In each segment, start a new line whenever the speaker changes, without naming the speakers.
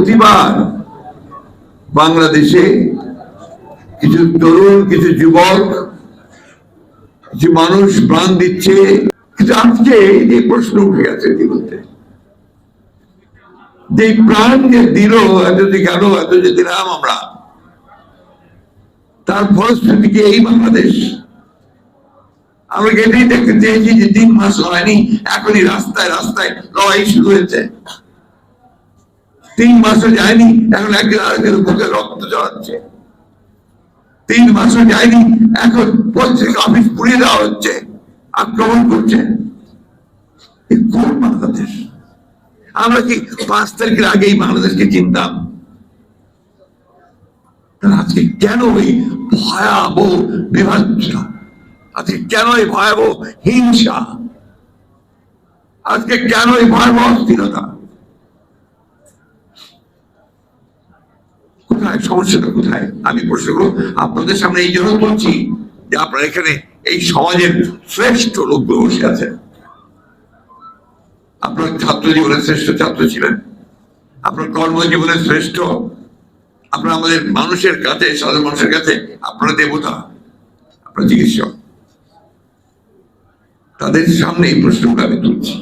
প্রতিবার বাংলাদেশে কিছু তরুণ, কিছু যুবক, কিছু মানুষ প্রাণ দিচ্ছে। কিন্তু আজকে যে প্রশ্ন উঠে গেছে জীবনতে যে প্রাণ যে দিল, এত যে গেল, এত যে দিলাম আমরা, তার ফলশ্রুতি কি এই বাংলাদেশ? আমরা এটাই দেখতে চেয়েছি যে তিন মাস হয়নি, এখনই রাস্তায় রাস্তায় লড়াই শুরু হয়েছে। তিন মাসও যায়নি, এখন একজন আরেকজন বুকে রক্ত জড়াচ্ছে তিন মাসও যায়নি, এখন পত্রিকা অফিস পুড়িয়ে দেওয়া হচ্ছে, আক্রমণ করছে। কোন বাংলাদেশ? আমরা কি পাঁচ তারিখের আগেই বাংলাদেশকে চিনতাম? আজকে কেন এই ভয়াবহ বিভাজনতা আজকে কেন এই ভয়াবহ হিংসা? আজকে কেন এই ভয়াবহ অস্থিরতা? কোথায়? সমস্যাটা কোথায়? আমি প্রশ্ন করব আপনাদের সামনে এই জন্য বলছি যে আপনারা এখানে এই সমাজের শ্রেষ্ঠ লোকগুলো বসে আছেন। আপনার ছাত্র জীবনের শ্রেষ্ঠ ছাত্র ছিলেন। আপনার কর্মজীবনের শ্রেষ্ঠ। আপনারা আমাদের মানুষের কাছে, সাধারণ মানুষের কাছে আপনারা দেবতা, আপনার চিকিৎসক। তাদের সামনে এই প্রশ্নটা আমি তুলছি।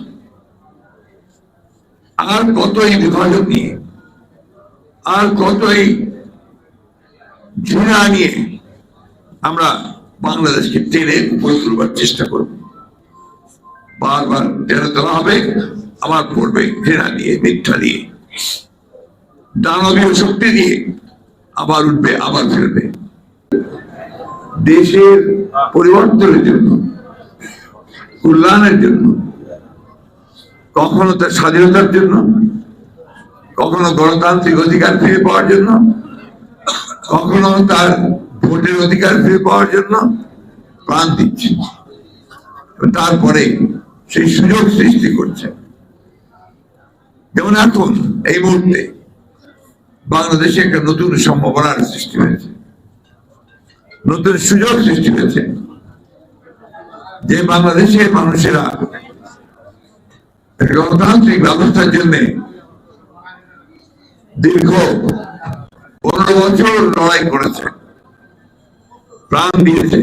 আর কত এই বিভাজন নিয়ে আর কত এই ঘৃণা নিয়ে আমরা বাংলাদেশকে টেনে উপরে তুলবার চেষ্টা করব। বারবার টেনে তোলা হবে, আবার পড়বে ঘৃণা দিয়ে মিথ্যা দিয়ে দানবীয় শক্তি দিয়ে আবার উঠবে, আবার ফিরবে। দেশের পরিবর্তনের জন্য, কল্যাণের জন্য, কখনো তার স্বাধীনতার জন্য কখনো গণতান্ত্রিক অধিকার ফিরে পাওয়ার জন্য, কখনো তার ভোটের অধিকার ফিরে পাওয়ার জন্য প্রাণ দিচ্ছে। তারপরে সেই সুযোগ সৃষ্টি করছে। যেমন এখন, এই মুহূর্তে বাংলাদেশে একটা নতুন সম্ভাবনার সৃষ্টি হয়েছে। নতুন সুযোগ সৃষ্টি হয়েছে। যে বাংলাদেশের মানুষেরা গণতান্ত্রিক ব্যবস্থার জন্য দীর্ঘ পনেরো বছর লড়াই করেছে। প্রাণ দিয়েছে।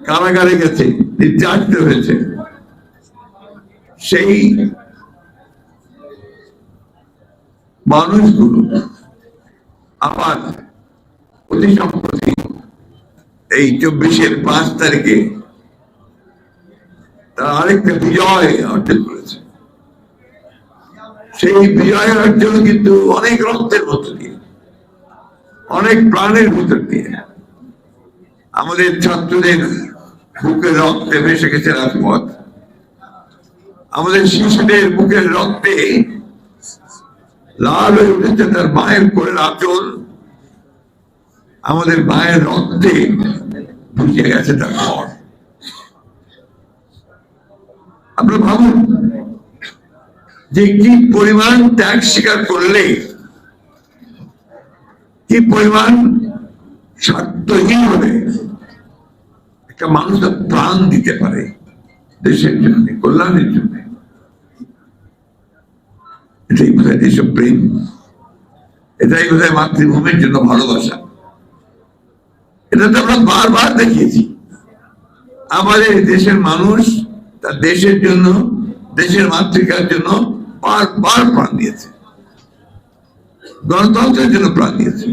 কারাগারে গেছে, নির্যাতিত হয়েছে। সেই মানুষগুলো আবার অতি সম্প্রতি এই চব্বিশের পাঁচ তারিখে তারা আরেকটা বিজয় অর্জন করেছে। সেই বিজয় অর্জন কিন্তু অনেক রক্তের মধ্য দিয়ে অনেক প্রাণের ভিতর দিয়ে আমাদের ছাত্রদের বুকের রক্তে ভেসে গেছে রাজপথ। আমাদের শিশুদের বুকের রক্তে লাল হয়ে উঠেছে তার মায়ের কোলের আচল। আমাদের মায়ের রক্তে বুঝে গেছে তার ঘর। আপনারা ভাবুন যে কি পরিমাণ ত্যাগ স্বীকার করলে, কি পরিমাণ স্বার্থহীন হবে, একটা মানুষ প্রাণ দিতে পারে দেশের জন্য, কল্যাণের জন্য। এটাই বোধহয় দেশপ্রেম এটাই বোধহয় মাতৃভূমির জন্য ভালোবাসা। এটা তো আমরা বারবার দেখিয়েছি। আমাদের দেশের মানুষ তার দেশের জন্য, দেশের মাতৃকার জন্য বারবার প্রাণ দিয়েছে। গণতন্ত্রের জন্য প্রাণ দিয়েছে।